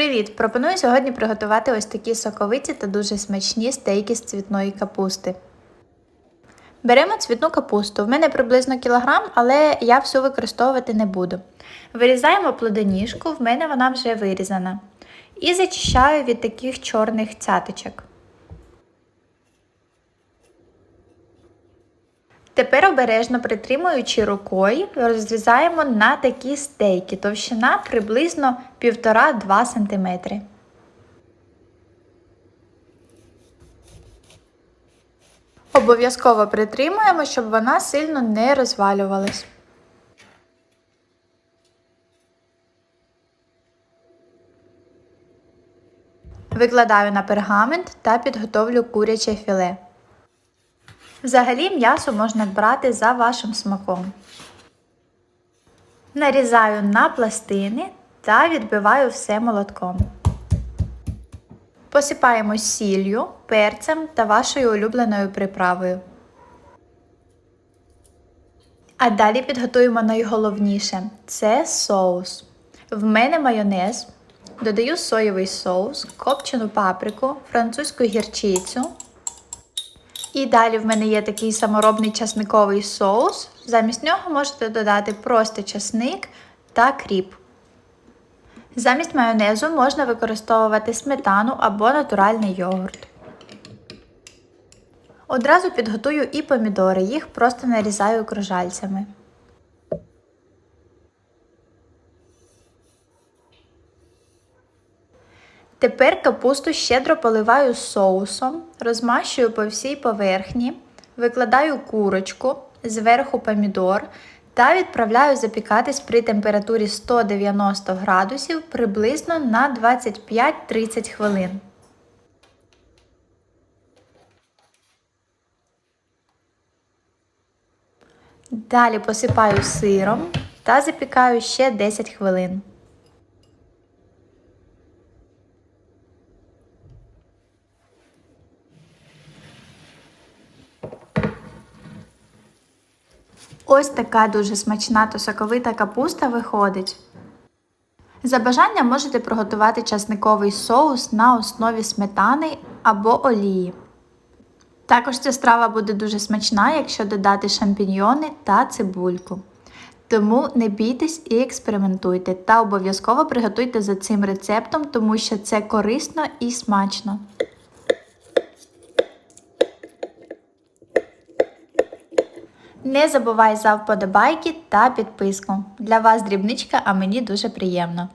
Привіт! Пропоную сьогодні приготувати ось такі соковиті та дуже смачні стейки з цвітної капусти. Беремо цвітну капусту. В мене приблизно кілограм, але я всю використовувати не буду. Вирізаємо плодоніжку, в мене вона вже вирізана. І зачищаю від таких чорних цяточок. Тепер обережно притримуючи рукою, розрізаємо на такі стейки, товщина приблизно 1,5-2 см. Обов'язково притримуємо, щоб вона сильно не розвалювалась. Викладаю на пергамент та підготовлю куряче філе. Взагалі м'ясо можна брати за вашим смаком. Нарізаю на пластини та відбиваю все молотком. Посипаємо сіллю, перцем та вашою улюбленою приправою. А далі підготуємо найголовніше це соус. В мене майонез. Додаю соєвий соус, копчену паприку, французьку гірчицю. І далі в мене є такий саморобний часниковий соус. Замість нього можете додати просто часник та кріп. Замість майонезу можна використовувати сметану або натуральний йогурт. Одразу підготую і помідори, їх просто нарізаю кружальцями. Тепер капусту щедро поливаю соусом, розмащую по всій поверхні, викладаю курочку, зверху помідор та відправляю запікатись при температурі 190 градусів приблизно на 25-30 хвилин. Далі посипаю сиром та запікаю ще 10 хвилин. Ось така дуже смачна та соковита капуста виходить. За бажанням можете приготувати часниковий соус на основі сметани або олії. Також ця страва буде дуже смачна, якщо додати шампіньйони та цибульку. Тому не бійтесь і експериментуйте та обов'язково приготуйте за цим рецептом, тому що це корисно і смачно. Не забувай за вподобайки та підписку. Для вас дрібничка, а мені дуже приємно.